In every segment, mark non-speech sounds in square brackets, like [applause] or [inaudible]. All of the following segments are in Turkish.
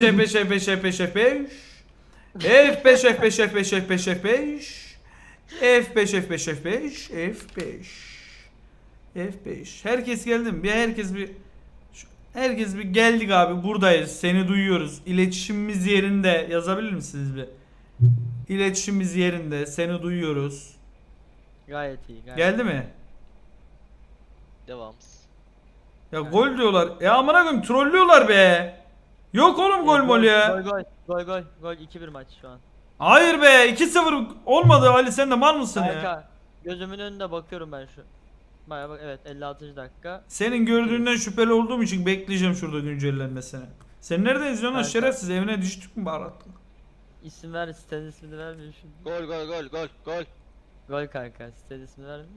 F5 F5 F5 F5 F5 F5 F5 F5 F5 F5 F5 F5 F5 F5 Herkes geldi mi? Bir herkes bir Herkes bir geldik abi buradayız seni duyuyoruz İletişimimiz yerinde yazabilir misiniz bir? İletişimimiz yerinde seni duyuyoruz Gayet iyi. Gayet Geldi mi? Devamız. Ya gol diyorlar. Ya amına koyayım trollüyorlar be. Yok oğlum gol mol ya. Gol gol gol gol gol 2-1 maç şu an. Hayır be 2-0 olmadı Ali sen de mal mısın ya? Kanka gözümün önünde bakıyorum ben şu. Baya bak evet 56. dakika. Senin gördüğünden şüpheli olduğum için bekleyeceğim şurada güncellenmesini. Sen nerede izliyorsun lan Kanka. şerefsiz evine düştük mü bağlattın? İsim ver sitenin ismini vermiyor şu. Gol gol gol gol gol. Gol kanka sitenin ismini vermiyor.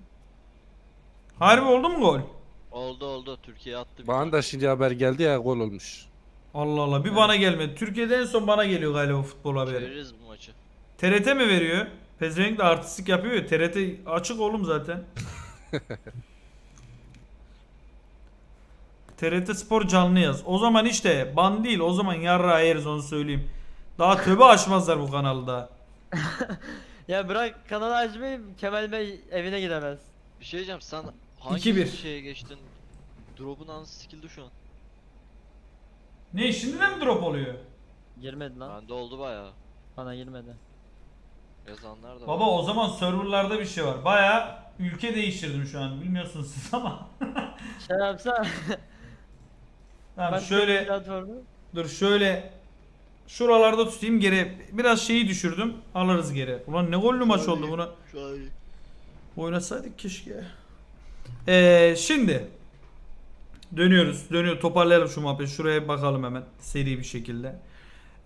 Harbi oldu mu gol? Oldu oldu. Türkiye attı. bir Bana da şimdi haber geldi ya gol olmuş. Allah Allah bir bana gelmedi. Türkiye'de en son bana geliyor galiba futbol haberi. Çeviririz bu maçı. TRT mi veriyor? Pezevenk de artistik yapıyor ya. TRT açık oğlum zaten. [laughs] TRT Spor canlı yaz. O zaman işte ban değil. O zaman yarra yeriz onu söyleyeyim. Daha töbe açmazlar bu kanalda. [laughs] Ya bırak kanalı açmayı Kemal Bey evine gidemez. Bir şey diyeceğim sen hangi 2-1. şeye geçtin? Drop'un anası sikildi şu an. Ne şimdi de mi drop oluyor? Girmedi lan. Bende oldu bayağı. Bana girmedi. Yazanlar da Baba var. o zaman serverlarda bir şey var. Baya ülke değiştirdim şu an. Bilmiyorsunuz siz ama. [laughs] Şey yapsa tamam ben şöyle platformu dur şöyle şuralarda tutayım geri. Biraz şeyi düşürdüm. Alırız geri. Ulan ne gollü maç oldu bunu. Şu an iyi. Oynasaydık keşke. Ee, şimdi dönüyoruz. Dönüyor. Toparlayalım şu muhabbeti. Şuraya bakalım hemen seri bir şekilde.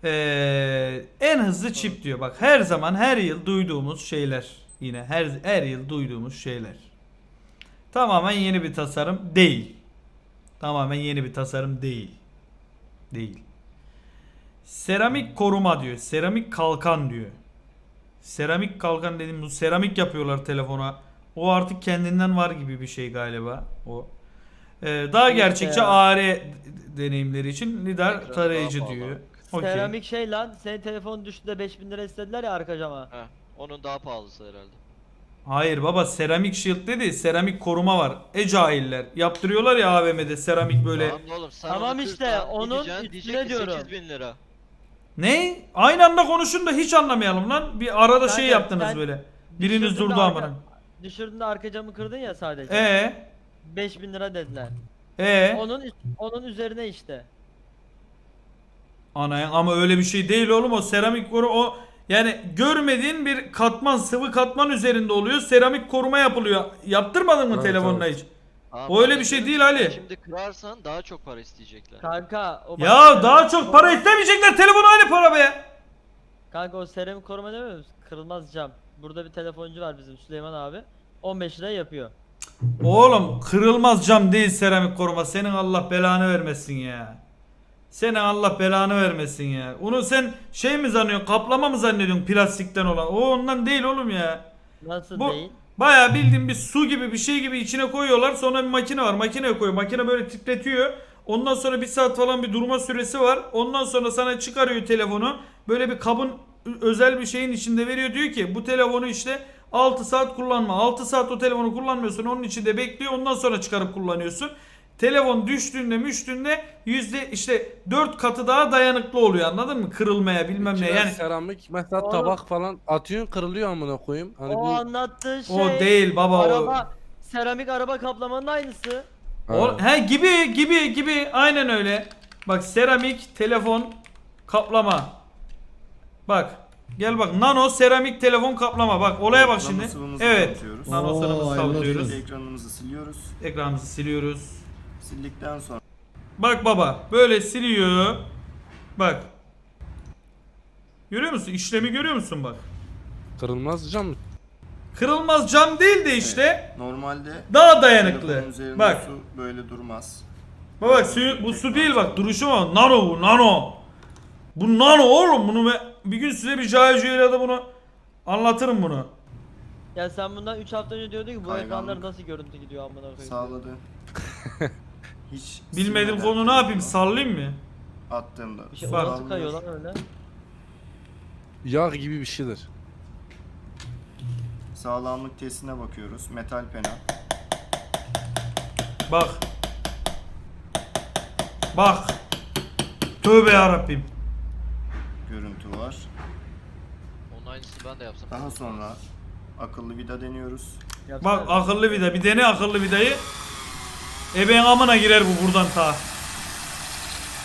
Ee, en hızlı çip diyor. Bak her zaman her yıl duyduğumuz şeyler. Yine her her yıl duyduğumuz şeyler. Tamamen yeni bir tasarım değil. Tamamen yeni bir tasarım değil. Değil. Seramik koruma diyor. Seramik kalkan diyor. Seramik kalkan dedim bu seramik yapıyorlar telefona. O artık kendinden var gibi bir şey galiba o. Ee, daha gerçekçi ya. AR deneyimleri için lidar Ekranı tarayıcı daha diyor. Okey. Seramik şey lan senin telefon düştü de 5000 lira istediler ya arka cama. Heh, onun daha pahalısı herhalde. Hayır baba seramik shield dedi. Seramik koruma var. E cahiller. Yaptırıyorlar ya AVM'de seramik böyle. Tamam oğlum sen Tamam onu işte, onun gideceksin, üstüne diyecek ki diyorum. 8000 lira. Ne? Aynı anda konuşun da hiç anlamayalım lan. Bir arada şey Kanka, yaptınız sen böyle. Biriniz Düşürdün de durdu arka- amına. Düşürdün de arka camı kırdın ya sadece. E 5000 lira dediler. e Onun onun üzerine işte. Ana ama öyle bir şey değil oğlum o seramik koru o yani görmediğin bir katman sıvı katman üzerinde oluyor seramik koruma yapılıyor. Yaptırmadın mı Evet, telefonuna evet. hiç? Tamam, O öyle bir şey değil Ali. Şimdi kırarsan daha çok para isteyecekler. Kanka o Ya daha çok para istemeyecekler telefonu aynı para be. Kanka o seramik koruma demiyor musun? Kırılmaz cam. Burada bir telefoncu var bizim Süleyman abi. 15 lira yapıyor. Oğlum kırılmaz cam değil seramik koruma. Senin Allah belanı vermesin ya. Senin Allah belanı vermesin ya. Onu sen şey mi zannediyorsun? Kaplama mı zannediyorsun plastikten olan? O ondan değil oğlum ya. Nasıl Bu değil? bayağı bildiğin bir su gibi bir şey gibi içine koyuyorlar. Sonra bir makine var. Makineye koyuyor. Makine böyle titretiyor. Ondan sonra bir saat falan bir durma süresi var. Ondan sonra sana çıkarıyor telefonu. Böyle bir kabın özel bir şeyin içinde veriyor. Diyor ki bu telefonu işte 6 saat kullanma. 6 saat o telefonu kullanmıyorsun. Onun içinde bekliyor. Ondan sonra çıkarıp kullanıyorsun. Telefon düştüğünde müştüğünde yüzde işte 4 katı daha dayanıklı oluyor anladın mı? Kırılmaya bilmem ne. Yani seramik mesela Oğlum. tabak falan atıyorsun kırılıyor amına koyayım. Hani o bu anlattığı şey. o değil baba o. Araba seramik araba kaplamanın aynısı. O, he gibi gibi gibi aynen öyle. Bak seramik telefon kaplama. Bak gel bak nano seramik telefon kaplama. Bak olaya bak şimdi. sıvımızı Evet. Nano Oo, sıvımızı hayırlı olsun. Ekranımızı siliyoruz. Ekranımızı siliyoruz. Sildikten sonra Bak baba böyle siliyor. Bak. Görüyor musun? İşlemi görüyor musun bak. kırılmaz cam. Kırılmaz cam değil de işte normalde daha dayanıklı. telefonun üzerinde Bak. su böyle durmaz. Bak bak suyu, bu su değil bak duruşu var. Nano bu nano. Bu nano oğlum bunu ben bir gün size bir Jaya da bunu anlatırım bunu. Ya sen bundan 3 hafta önce diyordun ki bu Kayganlık. ekranlar nasıl görüntü gidiyor amına koyayım. Sağladı. [laughs] Hiç Bilmediğim konu ne yapayım sallayayım mı? attığımda. Bir şey Bak. orası kayıyor lan öyle. Yağ gibi bir şeydir. Sağlamlık testine bakıyoruz. Metal pena. Bak. Bak. Tövbe yarabbim. Görüntü var. Onun aynısını ben de yapsam. Daha sonra akıllı vida deniyoruz. Bak akıllı vida. Bir dene akıllı vidayı. Ebeğin amına girer bu buradan ta.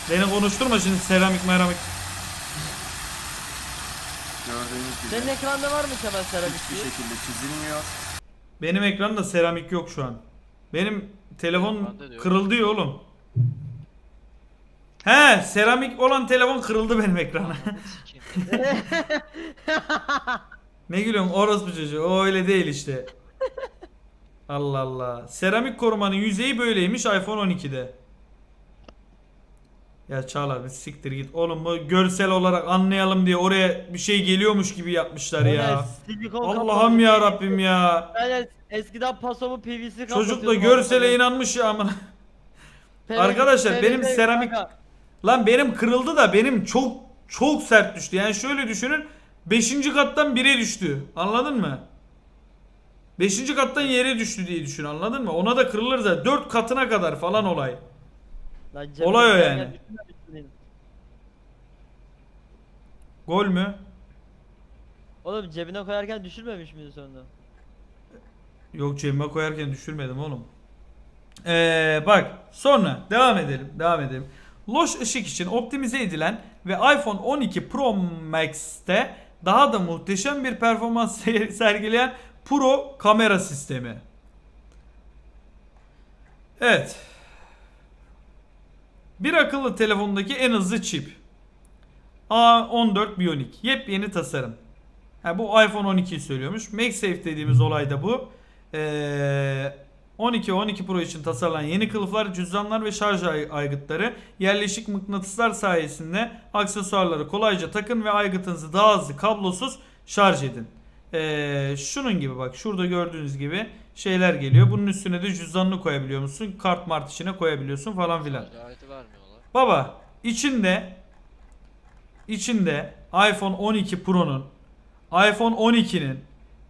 Beni konuşturma şimdi seramik meramik. Gördüğünüz gibi Senin ekranda var mı Kemal Seramik hiçbir diye? şekilde çizilmiyor. Benim ekranda seramik yok şu an. Benim telefon de yok. kırıldı ya oğlum. He seramik olan telefon kırıldı benim ekrana. [laughs] Ne gülüyorsun orospu çocuğu o öyle değil işte. Allah Allah. Seramik korumanın yüzeyi böyleymiş iPhone 12'de. Ya Çağlar bir siktir git. Oğlum bu görsel olarak anlayalım diye oraya bir şey geliyormuş gibi yapmışlar ya. Allah'ım ya. Rabbim ya. Ben es- eskiden pasomu PVC Çocuk da görsele inanmış ya amına. Arkadaşlar, benim seramik- kanka. Lan benim kırıldı da benim çok çok sert düştü. Yani şöyle düşünün. 5. kattan 1'e düştü. Anladın mı? 5. kattan yere düştü diye düşün anladın mı? Ona da kırılır zaten. 4 katına kadar falan olay. Lan Olay o yani. Gol mü? Oğlum cebine koyarken düşürmemiş miydin sonra? Yok cebime koyarken düşürmedim oğlum. Ee, bak sonra devam edelim. Devam edelim. Loş ışık için optimize edilen ve iPhone 12 Pro Max'te daha da muhteşem bir performans [laughs] se- sergileyen Pro kamera sistemi. Evet. Bir akıllı telefondaki en hızlı çip. A14 Bionic. Yepyeni tasarım. Ha, bu iPhone 12'yi söylüyormuş. MagSafe dediğimiz olay da bu. Ee, 12 12 Pro için tasarlanan yeni kılıflar, cüzdanlar ve şarj ay- aygıtları yerleşik mıknatıslar sayesinde aksesuarları kolayca takın ve aygıtınızı daha hızlı kablosuz şarj edin. Ee, şunun gibi bak şurada gördüğünüz gibi şeyler geliyor. Bunun üstüne de cüzdanını koyabiliyor musun? Kart mart içine koyabiliyorsun falan filan. Vermiyorlar. Baba içinde içinde iPhone 12 Pro'nun iPhone 12'nin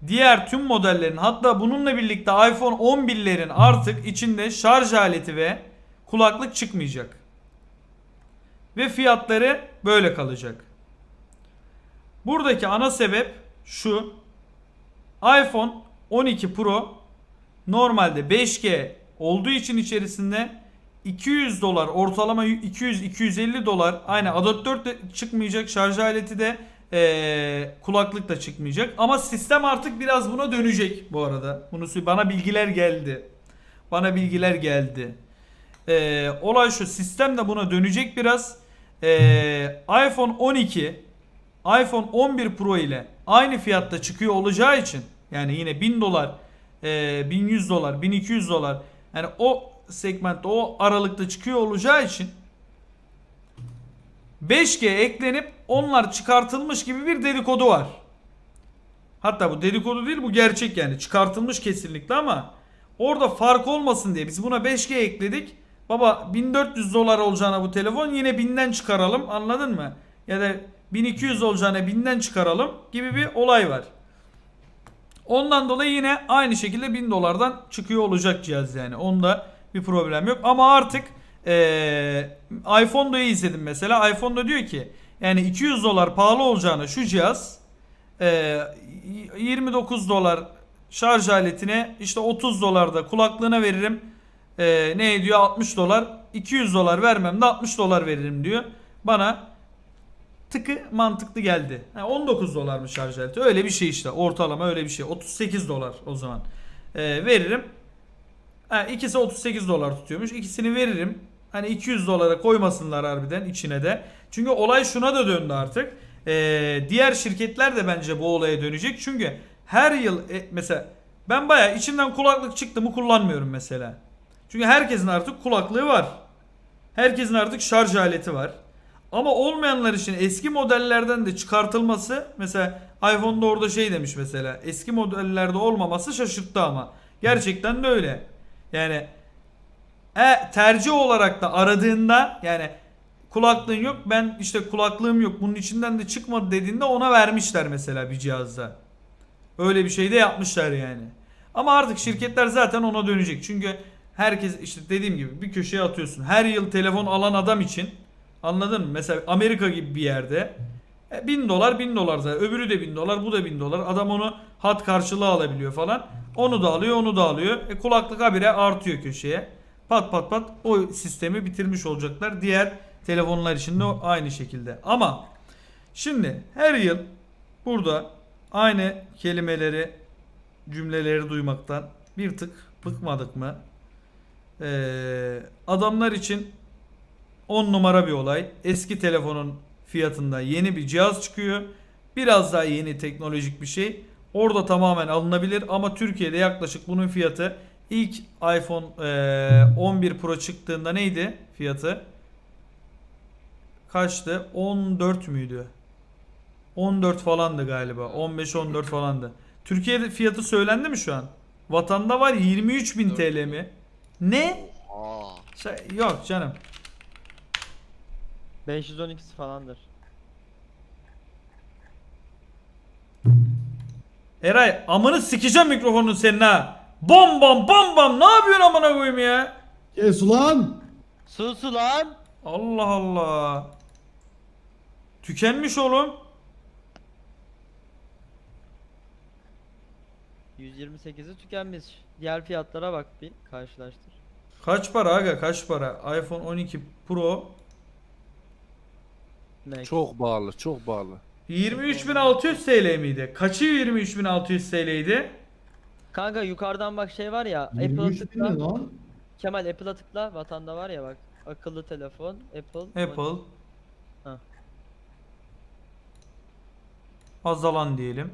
diğer tüm modellerin hatta bununla birlikte iPhone 11'lerin artık içinde şarj aleti ve kulaklık çıkmayacak. Ve fiyatları böyle kalacak. Buradaki ana sebep şu. iPhone 12 Pro normalde 5G olduğu için içerisinde 200 dolar ortalama 200-250 dolar aynı adaptör de çıkmayacak şarj aleti de eee, kulaklık da çıkmayacak. Ama sistem artık biraz buna dönecek bu arada. Bunu bana bilgiler geldi. Bana bilgiler geldi. Eee, olay şu sistem de buna dönecek biraz. Eee, iPhone 12 iPhone 11 Pro ile aynı fiyatta çıkıyor olacağı için yani yine 1000 dolar, e, 1100 dolar, 1200 dolar yani o segmentte o aralıkta çıkıyor olacağı için 5G eklenip onlar çıkartılmış gibi bir dedikodu var. Hatta bu dedikodu değil bu gerçek yani çıkartılmış kesinlikle ama orada fark olmasın diye biz buna 5G ekledik. Baba 1400 dolar olacağına bu telefon yine 1000'den çıkaralım anladın mı? Ya da 1200 olacağına 1000'den çıkaralım gibi bir olay var. Ondan dolayı yine aynı şekilde 1000 dolardan çıkıyor olacak cihaz yani. Onda bir problem yok. Ama artık eee iPhone'da izledim mesela. iPhone'da diyor ki yani 200 dolar pahalı olacağına şu cihaz eee 29 dolar şarj aletine işte 30 dolar da kulaklığına veririm. Eee ne ediyor 60 dolar. 200 dolar vermem de 60 dolar veririm diyor. Bana tıkı mantıklı geldi. Ha, 19 dolar mı şarj aleti? Öyle bir şey işte. Ortalama öyle bir şey. 38 dolar o zaman. Ee, veririm. Ha, ikisi 38 dolar tutuyormuş. İkisini veririm. Hani 200 dolara koymasınlar harbiden içine de. Çünkü olay şuna da döndü artık. Ee, diğer şirketler de bence bu olaya dönecek. Çünkü her yıl e, mesela ben baya içinden kulaklık çıktı mı kullanmıyorum mesela. Çünkü herkesin artık kulaklığı var. Herkesin artık şarj aleti var. Ama olmayanlar için eski modellerden de çıkartılması mesela iPhone'da orada şey demiş mesela eski modellerde olmaması şaşırttı ama gerçekten de öyle. Yani e, tercih olarak da aradığında yani kulaklığın yok ben işte kulaklığım yok bunun içinden de çıkmadı dediğinde ona vermişler mesela bir cihazda. Öyle bir şey de yapmışlar yani. Ama artık şirketler zaten ona dönecek. Çünkü herkes işte dediğim gibi bir köşeye atıyorsun. Her yıl telefon alan adam için anladın mı? Mesela Amerika gibi bir yerde e, 1000 dolar 1000 dolar zaten. Öbürü de 1000 dolar bu da 1000 dolar. Adam onu hat karşılığı alabiliyor falan. Onu da alıyor onu da alıyor. E, kulaklık habire artıyor köşeye. Pat pat pat o sistemi bitirmiş olacaklar. Diğer telefonlar için de aynı şekilde. Ama şimdi her yıl burada aynı kelimeleri cümleleri duymaktan bir tık bıkmadık mı? Ee, adamlar için 10 numara bir olay. Eski telefonun fiyatında yeni bir cihaz çıkıyor. Biraz daha yeni teknolojik bir şey. Orada tamamen alınabilir ama Türkiye'de yaklaşık bunun fiyatı ilk iPhone eee, 11 Pro çıktığında neydi fiyatı? Kaçtı? 14 müydü? 14 falandı galiba. 15-14 falandı. Türkiye'de fiyatı söylendi mi şu an? Vatanda var 23.000 TL mi? Ne? Aa. Şey, yok canım. 512'si falandır. Eray amını sikeceğim mikrofonun senin ha. Bam bam bam bam ne yapıyorsun amına koyayım ya? Kes ulan! Sus ulan! Allah Allah. Tükenmiş oğlum. 128'i tükenmiş. Diğer fiyatlara bak bir karşılaştır. Kaç para aga kaç para? iPhone 12 Pro Max. Çok bağlı, çok bağlı. 23.600 TL miydi? Kaçı 23.600 TL'ydi? Kanka yukarıdan bak şey var ya. Apple'a 23 bin tıkla. ne lan? Kemal Apple'a tıkla. Vatanda var ya bak. Akıllı telefon. Apple. Apple. Ha. Azalan diyelim.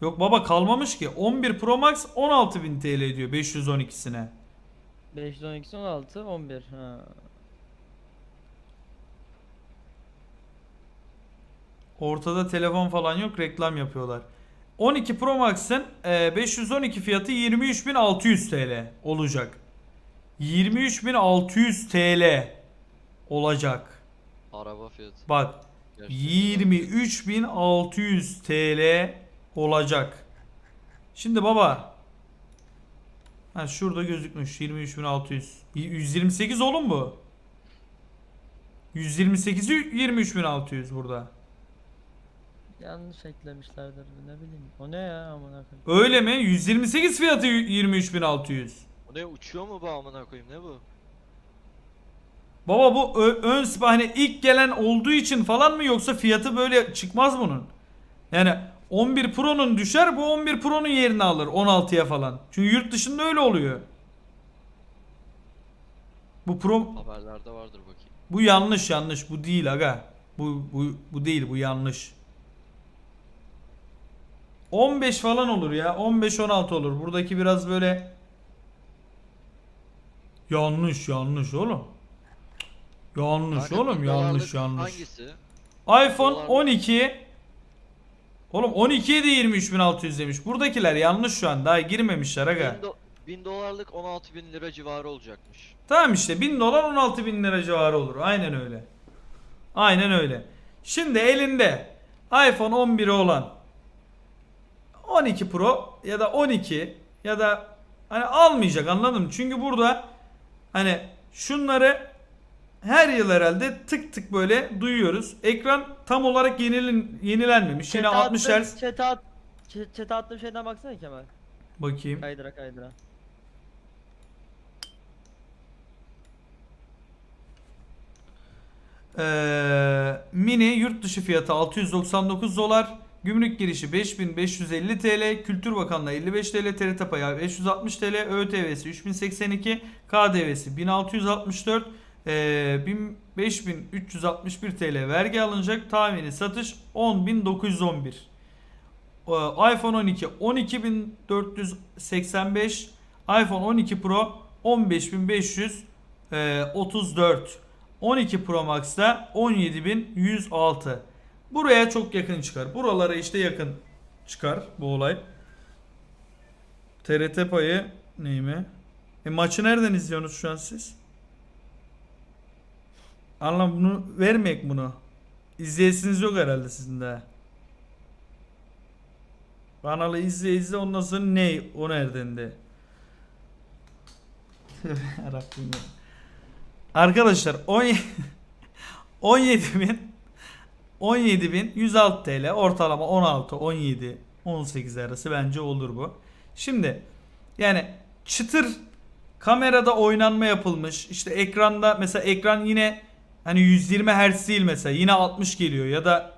Yok baba kalmamış ki. 11 Pro Max 16.000 TL diyor 512'sine. 512 16 11. Ha. Ortada telefon falan yok reklam yapıyorlar. 12 Pro Max'ın e, 512 fiyatı 23.600 TL olacak. 23.600 TL olacak. Araba fiyatı. Bak. 23.600 TL olacak. Şimdi baba. Ha şurada gözükmüş 23.600. 128 oğlum bu. 128'i 23.600 burada. Yanlış eklemişlerdir ne bileyim. O ne ya amına koyayım. Öyle mi? 128 fiyatı 23.600. Bu ne uçuyor mu bu amına koyayım ne bu? Baba bu ön spa hani ilk gelen olduğu için falan mı yoksa fiyatı böyle çıkmaz bunun? Yani 11 Pro'nun düşer bu 11 Pro'nun yerini alır 16'ya falan. Çünkü yurt dışında öyle oluyor. Bu Pro Haberlerde vardır bakayım. bu yanlış yanlış bu değil aga. Bu bu bu değil bu yanlış. 15 falan olur ya. 15 16 olur. Buradaki biraz böyle yanlış yanlış oğlum. Yanlış Kanka, oğlum bin yanlış dolarlık yanlış. Hangisi? iPhone Dolar- 12 Oğlum 12'ye de 23.600 demiş. Buradakiler yanlış şu an. Daha girmemişler aga. 1000, do- 1000 dolarlık 16 bin lira civarı olacakmış. Tamam işte 1000 dolar 16 bin lira civarı olur. Aynen öyle. Aynen öyle. Şimdi elinde iPhone 11'i olan 12 Pro ya da 12 ya da hani almayacak anladın mı? Çünkü burada hani şunları her yıl herhalde tık tık böyle duyuyoruz. Ekran tam olarak yenilin, yenilenmemiş. Yine Chat'e 60 attığım- Hz. Chat'e at. Chat'e attığım şeyden baksana Kemal. Bakayım. Kaydıra kaydıra. Ee, mini yurt dışı fiyatı 699 dolar. Gümrük girişi 5550 TL. Kültür Bakanlığı 55 TL. TRT payı 560 TL. ÖTV'si 3082. KDV'si 1664. Ee, 5361 TL vergi alınacak. Tahmini satış 10911. Ee, iPhone 12 12485. iPhone 12 Pro 15534. 12 Pro Max'ta 17106. Buraya çok yakın çıkar. Buralara işte yakın çıkar bu olay. TRT payı neyimi? E maçı nereden izliyorsunuz şu an siz? Anlam bunu vermeyek bunu. İzleyesiniz yok herhalde sizin de. Kanalı izle izle ondan sonra ne? O nereden de? [laughs] Yarabbim ya. Arkadaşlar 17 17 [laughs] bin 17 bin 106 TL ortalama 16 17 18 arası bence olur bu. Şimdi yani çıtır kamerada oynanma yapılmış. İşte ekranda mesela ekran yine hani 120 Hz değil mesela yine 60 geliyor ya da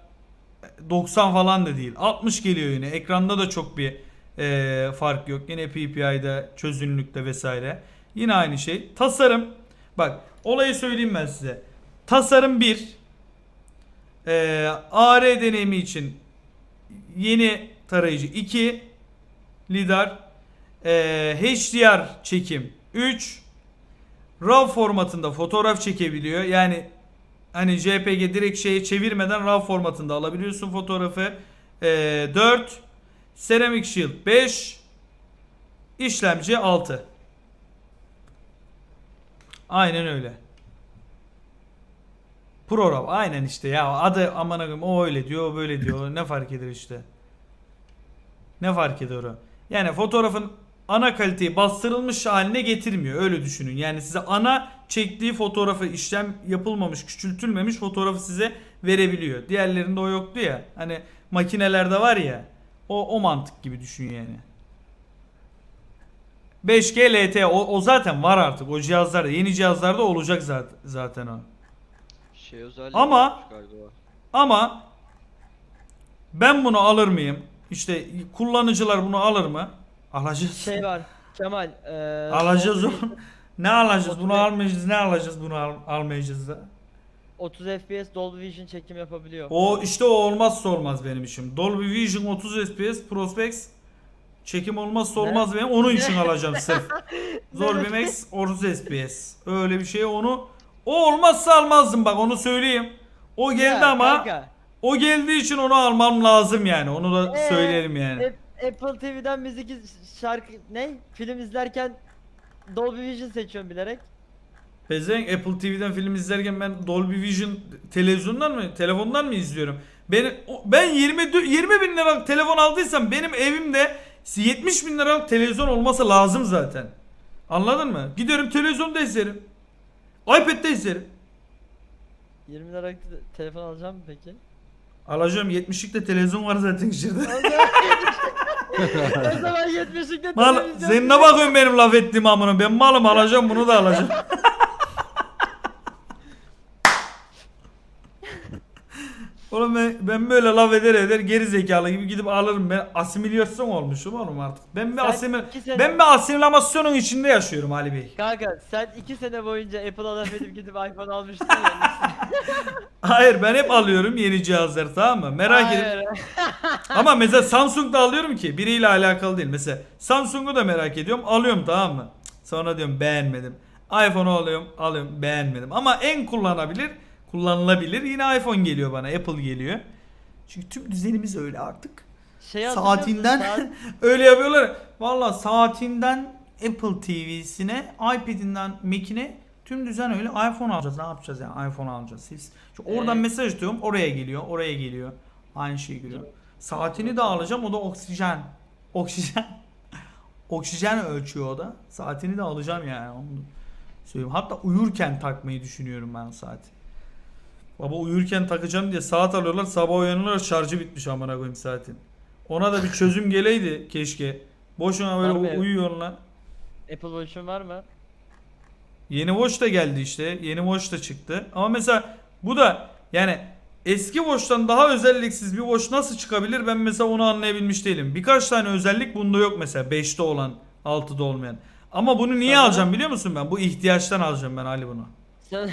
90 falan da değil. 60 geliyor yine. Ekranda da çok bir e, fark yok. Yine PPI'de çözünürlükte vesaire. Yine aynı şey. Tasarım. Bak olayı söyleyeyim ben size. Tasarım 1. E, AR deneyimi için yeni tarayıcı 2. Lidar. E, HDR çekim 3. RAW formatında fotoğraf çekebiliyor. Yani hani JPG direkt şeye çevirmeden RAW formatında alabiliyorsun fotoğrafı. Ee, 4 Ceramic Shield 5 işlemci 6 Aynen öyle. Pro RAW aynen işte ya adı aman koyayım o öyle diyor o böyle diyor ne fark eder işte. Ne fark eder o? Yani fotoğrafın ana kaliteyi bastırılmış haline getirmiyor. Öyle düşünün. Yani size ana çektiği fotoğrafı işlem yapılmamış, küçültülmemiş fotoğrafı size verebiliyor. Diğerlerinde o yoktu ya. Hani makinelerde var ya. O o mantık gibi düşün yani. 5G LTE o, o zaten var artık. O cihazlarda, yeni cihazlarda olacak zaten zaten o. Şey özelliği Ama-. Ama ben bunu alır mıyım? İşte kullanıcılar bunu alır mı? Alacağız. Şey var. Kemal. eee, Alacağız onu. Ne alacağız? Bunu almayacağız. Ne alacağız? Bunu al- almayacağız da. 30 FPS Dolby Vision çekim yapabiliyor. O işte o olmazsa olmaz benim işim. Dolby Vision 30 FPS Prospex çekim olmazsa Ne? olmaz benim. Onun için alacağım sırf. Dolby Max 30 FPS. Öyle bir şey onu o olmazsa almazdım bak onu söyleyeyim. O geldi Ya ama kanka, o geldiği için onu almam lazım yani. Onu da Ee, söyleyelim yani. Ap- Apple TV'den müzik iz- şarkı ne? Film izlerken Dolby Vision seçiyorum bilerek. Pezevenk Apple TV'den film izlerken ben Dolby Vision televizyondan mı telefondan mı izliyorum? Ben o- ben 20 dü- 20 bin liralık telefon aldıysam benim evimde 70 bin liralık televizyon olması lazım zaten. Anladın mı? Giderim televizyonda izlerim. iPad'de izlerim. 20 liralık te- telefon alacağım mı peki? Alacağım 70'lik de televizyon var zaten içeride. O zaman 70'likte Mal, sen ne bakıyorsun benim laf ettiğim amına? Ben malım alacağım bunu da alacağım. [laughs] Oğlum ben, ben böyle laf eder eder geri zekalı gibi gidip alırım. Ben asimilasyon olmuşum oğlum artık. Ben bir Sen asimil iki sene- ben bir asimilasyonun içinde yaşıyorum Ali Bey. Kanka sen 2 sene boyunca Apple'a laf edip gidip iPhone almıştın ya. [laughs] Hayır ben hep alıyorum yeni cihazları tamam mı? Merak edip Hayır. Ama mesela Samsung'da alıyorum ki biriyle alakalı değil. Mesela Samsung'u da merak ediyorum. Alıyorum tamam mı? Sonra diyorum beğenmedim. iPhone'u alıyorum, alıyorum beğenmedim. Ama en kullanabilir, kullanılabilir yine iPhone geliyor bana. Apple geliyor. Çünkü tüm düzenimiz öyle artık. Şey hatırlıyor musun? Saatinden Saat- [laughs] öyle yapıyorlar. Valla saatinden Apple TV'sine, iPad'inden Mac'ine tüm düzen öyle. iPhone alacağız. Ne yapacağız yani? iPhone alacağız. Siz Şu oradan Ee, mesaj atıyorum. Oraya geliyor. Oraya geliyor. Aynı şey geliyor. Saatini de alacağım. O da oksijen. [laughs] Oksijen. oksijen ölçüyor o da. Saatini de alacağım yani. Onu söyleyeyim. Hatta uyurken takmayı düşünüyorum ben o saati. Baba uyurken takacağım diye saat alıyorlar. Sabah uyanıyorlar şarjı bitmiş amına koyayım saatin. Ona da bir çözüm geleydi keşke. Boşuna böyle uyuyorlar. Apple Watch'un var mı? Yeni Watch da geldi işte. Yeni Watch da çıktı. Ama mesela bu da yani eski Watch'tan daha özelliksiz bir Watch nasıl çıkabilir ben mesela onu anlayabilmiş değilim. Birkaç tane özellik bunda yok mesela 5'te olan 6'da olmayan. Ama bunu niye Sana- alacağım biliyor musun ben? Bu ihtiyaçtan alacağım ben Ali bunu. [laughs]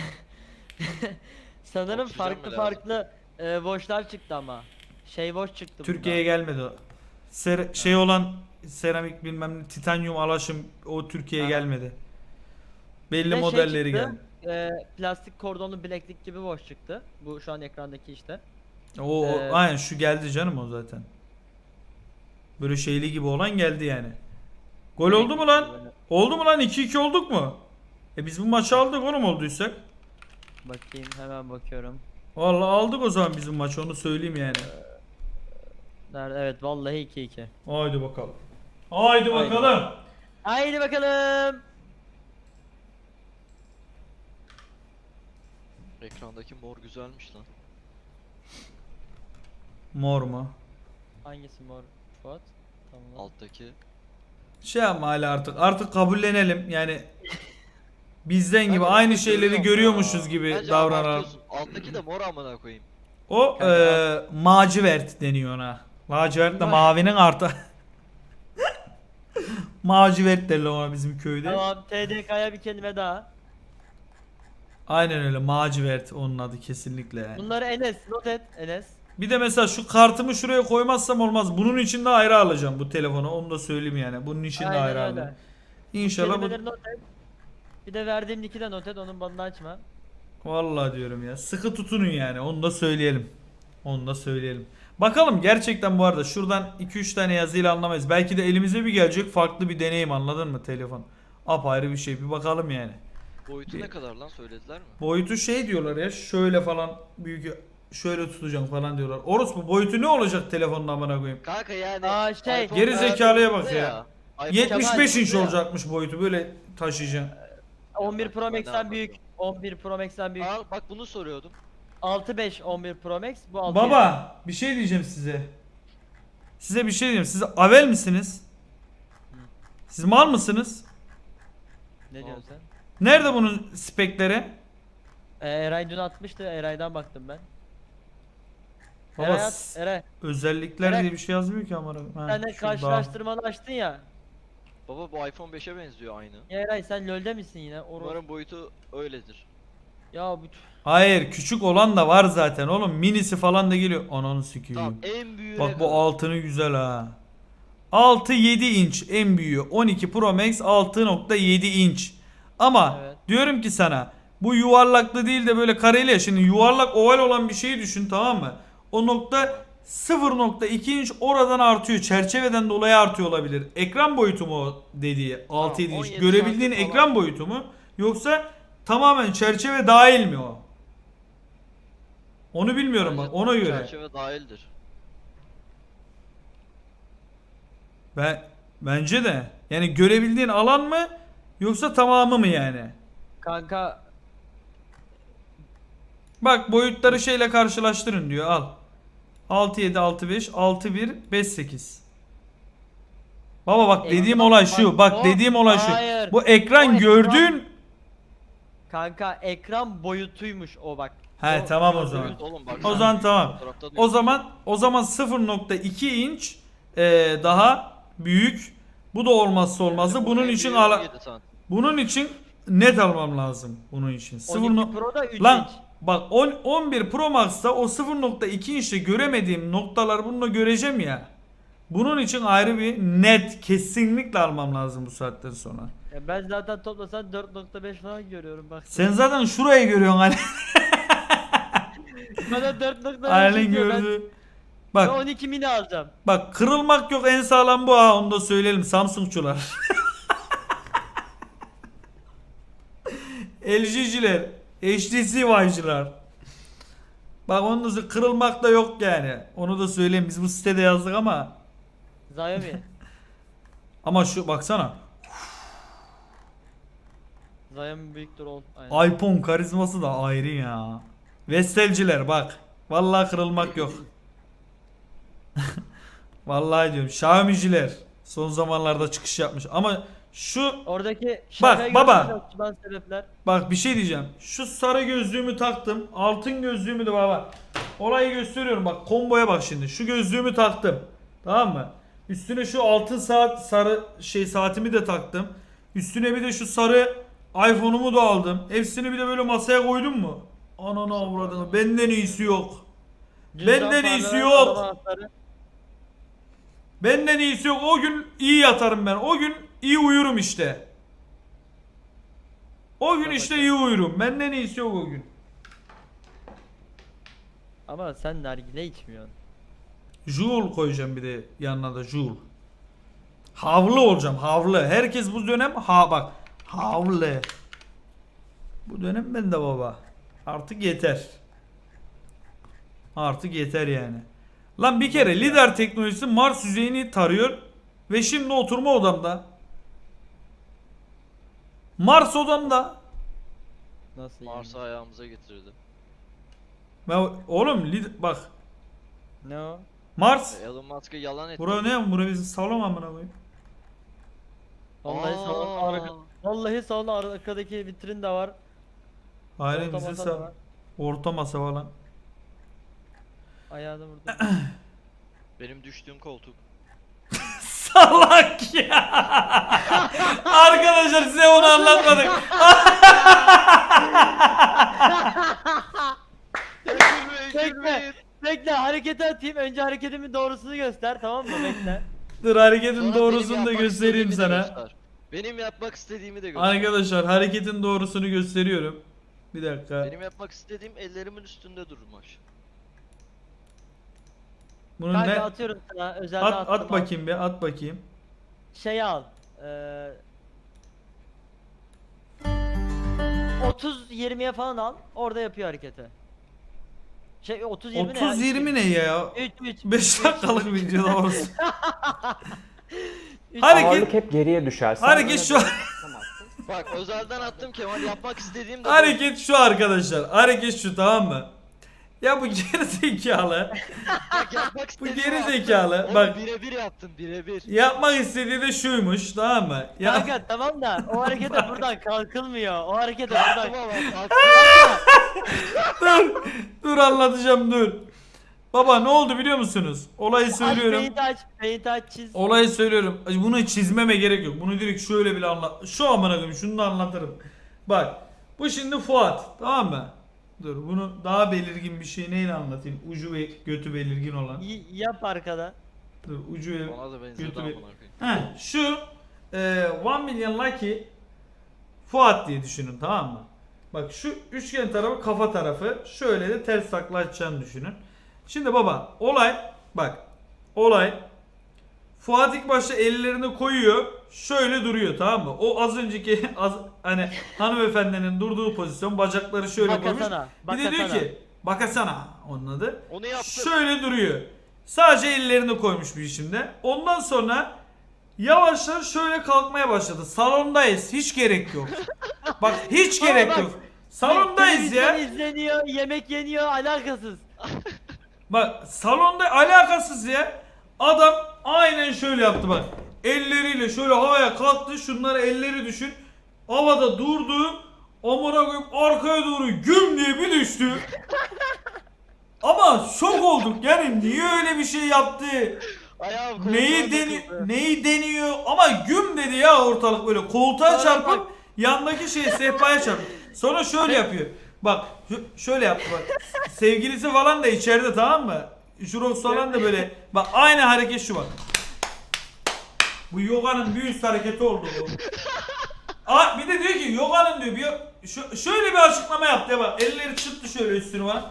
Sanırım farklı farklı e, watch'lar çıktı ama. Şey watch çıktı Türkiye'ye gelmedi o. Ser- şey olan seramik bilmem ne titanyum alaşım o Türkiye'ye Aha. gelmedi. Belli de şey modelleri çıktı, geldi. e, plastik kordonlu bileklik gibi watch çıktı. Bu şu an ekrandaki işte. O, o Ee, aynen şu geldi canım o zaten. Böyle şeyli gibi olan geldi yani. Gol oldu mu lan? Oldu mu lan? 2-2 olduk mu? E biz bu maçı aldık oğlum olduysak. Bakayım hemen bakıyorum. Vallahi aldık o zaman bizim maç onu söyleyeyim yani. Nerede? Evet vallahi 2-2. Haydi bakalım. Haydi Haydi. bakalım. Haydi bakalım. Ekrandaki mor güzelmiş lan. Mor mu? Hangisi mor? Fuat. Tamam. Alttaki. Şey ama hala artık artık kabullenelim yani [laughs] bizden gibi aynı şeyleri görüyormuşuz ya. gibi Bence davranalım. abartıyorsun. Alttaki de mor amına koyayım. O Kanka, eee macivert deniyor ona. Lacivert de Vay. mavinin artı. [laughs] macivert derler ona bizim köyde. Tamam TDK'ya bir kelime daha. Aynen öyle macivert onun adı kesinlikle yani. Bunları Enes not et Enes. Bir de mesela şu kartımı şuraya koymazsam olmaz. Bunun için de ayrı alacağım bu telefonu. Onu da söyleyeyim yani. Bunun için de Aynen ayrı öyle. alacağım. İnşallah bu Kelimeleri not et. Bir de verdiğim linki de not et onun bandını açma. Vallahi diyorum ya. Sıkı tutunun yani. Onu da söyleyelim. Onu da söyleyelim. Bakalım gerçekten bu arada şuradan 2-3 tane yazıyla anlamayız. Belki de elimize bir gelecek farklı bir deneyim anladın mı telefon? Apayrı bir şey. Bir bakalım yani. Boyutu ne kadar lan söylediler mi? Boyutu şey diyorlar ya şöyle falan büyük şöyle tutacağım falan diyorlar. Orospu boyutu ne olacak telefonun amına koyayım? Kanka yani Aa, şey, iPhone Geri zekalıya bak hızlı ya. iPhone 75 inç ya. olacakmış boyutu böyle taşıyacaksın. 11 Pro Ben de Max'ten büyük. 11 Pro Max'ten büyük. Aa, bak bunu soruyordum. 6.5 11 Pro Max bu 6. Baba bir şey diyeceğim size. Size bir şey diyeceğim. Siz avel misiniz? Siz mal mısınız? Ne diyorsun sen? Nerede bunun spekleri? Ee, Eray dün atmıştı. Eray'dan baktım ben. Baba Eray at, Eray. özellikler Eray- diye bir şey yazmıyor ki amına. Sen de şurada. karşılaştırmanı açtın ya. Baba bu iPhone 5'e benziyor aynı. Ya Eray sen LoL'de misin yine? Oros. Umarım boyutu öyledir. Ya bu Hayır küçük olan da var zaten oğlum. Minisi falan da geliyor. Ananı sikeyim. Tamam en büyüğü Bak bu altını güzel ha. 6-7 inç en büyüğü. 12 Pro Max 6.7 inç. Ama Evet. diyorum ki sana bu yuvarlaklı değil de böyle kareli ya. Şimdi yuvarlak oval olan bir şeyi düşün tamam mı? O nokta 0.2 inç oradan artıyor. Çerçeveden dolayı artıyor olabilir. Ekran boyutu mu o dediği 6-7 inç? 17 Görebildiğin ekran falan. boyutu mu? Yoksa tamamen çerçeve dahil mi o? Onu bilmiyorum bak ona göre. Çerçeve dahildir. Ben bence de. Yani görebildiğin alan mı yoksa tamamı mı yani? kanka Bak boyutları şeyle karşılaştırın diyor al. 6 7 6 5 6 1 5 8. Baba bak dediğim Ekran olay bak, şu. Bak o- dediğim olay şu. hayır. Bu ekran O ekran- gördüğün kanka ekran boyutuymuş o bak. He, O tamam o zaman. Oğlum bak. o zaman tamam. fotoğrafta O zaman o zaman 0.2 inç e, daha büyük. Bu da olmazsa olmazı. Bunun için ala 17 santim. Bunun için net almam lazım bunun için. 0. 12 Pro da 3 Lan bak 10, 11 Pro Max'ta o 0.2 inçte göremediğim noktalar bununla göreceğim ya. Bunun için ayrı bir net kesinlikle almam lazım bu saatten sonra. Ya ben zaten toplasan 4.5 falan görüyorum bak. Sen zaten şurayı görüyorsun hani. Bana 4.5 Ailen diyor, ben- gördü. Ben Bak 12 mini alacağım. bak kırılmak yok en sağlam bu ha onu da söyleyelim Samsungçular. [laughs] LG'ciler, HTC Vive'cılar. Bak onun da kırılmak da yok yani. Onu da söyleyeyim. Biz bu sitede yazdık ama Xiaomi. [laughs] ama şu baksana. Xiaomi büyüktür ol. Aynen. iPhone karizması da ayrı ya. Vestelciler bak. Vallahi kırılmak yok. [laughs] Vallahi diyorum. Xiaomi'ciler son zamanlarda çıkış yapmış. Ama şu Oradaki şakayı baba. Açılan sebepler. bak bir şey diyeceğim. Şu sarı gözlüğümü taktım. Altın gözlüğümü de baba. Olayı gösteriyorum bak komboya bak şimdi. Şu gözlüğümü taktım. Tamam mı? Üstüne şu altın saat sarı şey saatimi de taktım. Üstüne bir de şu sarı iPhone'umu da aldım. Hepsini bir de böyle masaya koydum mu? Ananı avradını. Benden iyisi yok. Cüzdan Benden iyisi yok. araba anahtarı. Benden iyisi yok. O gün iyi yatarım ben. O gün iyi uyurum işte. O gün işte iyi uyurum. Benden iyisi yok o gün. Ama sen nargile içmiyorsun. Joule koyacağım bir de yanına da Joule. Havlı olacağım havlı. Herkes bu dönem ha bak havlı. Bu dönem ben de baba. Artık yeter. Artık yeter yani. Lan bir kere lider teknolojisi Mars yüzeyini tarıyor ve şimdi oturma odamda. Mars odamda. Nasıl yani? Mars'ı ayağımıza getirdi. Ben, oğlum lid- bak Ne o? Mars. Elon Musk'ı yalan etti. Bura ne? Bura bizim salon amına koyayım. Vallahi salon Aa. arka, Vallahi salon arkadaki vitrin de var. Aynen orta bize masa da sal. var. Orta masa falan. Ayağı da burada. [clears throat] Benim düştüğüm koltuk. Salak ya. Arkadaşlar size onu anlatmadık. Bekle. Bekle hareketi atayım. Önce hareketimin doğrusunu göster tamam mı? Bekle. Dur hareketin Sonra doğrusunu benim da yapmak göstereyim istediğimi de sana. göster. Benim yapmak istediğimi de göster. Arkadaşlar hareketin doğrusunu gösteriyorum. Bir dakika. Benim yapmak istediğim ellerimin üstünde durmak. Bunu Kanka ne? atıyorum sana. Özelde At, attım. at bakayım bir at bakayım. Şey al. Ee, 30 20'ye falan al. Orada yapıyor hareketi. Şey 30 20 ne ya? 30 20 ne ya? 3 3 5 dakikalık video doğrusu. Üç- [laughs] Hareket hep geriye düşer. Sen hareket şu. Bak özelden attım Kemal yapmak istediğim de bu. hareket şu arkadaşlar. Hareket şu tamam mı? Ya bu [laughs] geri zekalı. Bak yapmak Bu geri yaptım. zekalı. Oğlum Bak birebir yaptım birebir. yapmak istediği de şuymuş tamam mı? Ya Kanka tamam da o harekete buradan kalkılmıyor. O harekete buradan kalktım. dur. Dur anlatacağım dur. Baba ne oldu biliyor musunuz? Olayı Aç söylüyorum. paint aç, paint aç çiz. Olayı söylüyorum. Bunu çizmeme gerek yok. Bunu direkt şöyle bile anlat. Şu amına koyayım şunu da anlatırım. Bak. Bu şimdi Fuat. Tamam mı? Dur bunu daha belirgin bir şey neyle anlatayım? Ucu ve götü belirgin olan. Y- yap arkada. Dur ucu ve Ona da benzedi götü koyayım. Heh, şu e, 1 milyon lucky Fuat diye düşünün tamam mı? Bak şu üçgen tarafı kafa tarafı şöyle de ters takla açacağını düşünün. Şimdi baba olay bak olay Fuat ilk başta ellerini koyuyor şöyle duruyor tamam mı? O az önceki [laughs] az, hani hanımefendinin durduğu pozisyon bacakları şöyle koymuş. Bakasana. Bir de diyor ki bakasana onun adı. Onu yaptım. Şöyle duruyor. Sadece ellerini koymuş bir şimdi. Ondan sonra yavaştan şöyle kalkmaya başladı. Salondayız. Hiç gerek yok. [laughs] Bak hiç Ama gerek bak, yok. Salondayız ya. İzleniyor, yemek yeniyor, alakasız. Bak salonda alakasız ya. Adam aynen şöyle yaptı bak. Elleriyle şöyle havaya kalktı. Şunları elleri düşün. Havada durdu. Amına koyayım arkaya doğru güm diye bir düştü. [laughs] Ama şok olduk yani niye öyle bir şey yaptı? Ayağım Neyi deni neyi deniyor ama güm dedi ya ortalık böyle koltuğa çarpıp yandaki şey sehpaya çarpıyor. Sonra şöyle yapıyor. Bak şöyle yaptı bak. [laughs] Sevgilisi falan da içeride tamam mı? Jurox falan da böyle. Bak aynı hareket şu bak. Bu yoganın bir üst hareketi oldu bu. Aa, bir de diyor ki yoganın diyor bir şöyle bir açıklama yaptı ya bak elleri çıktı şöyle üstüne bak.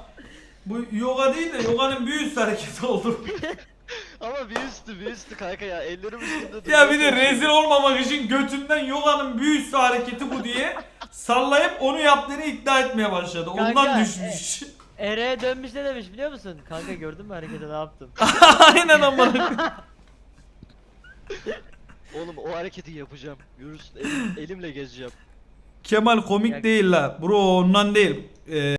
Bu yoga değil de yoganın bir üst hareketi oldu. [laughs] Ama bir üstü bir üstü kanka ya ellerim üstünde Ya bir de rezil olmamak için götünden yoganın büyüsü hareketi bu diye sallayıp onu yaptığını iddia etmeye başladı. Ondan Kanka, düşmüş. Ereğe dönmüş ne demiş biliyor musun? Kanka gördün mü hareketi ne yaptım? [laughs] Aynen amına. Oğlum o hareketi yapacağım. Yürüsün elim, elimle gezeceğim. Kemal komik değil la. Bro ondan değil. Ee,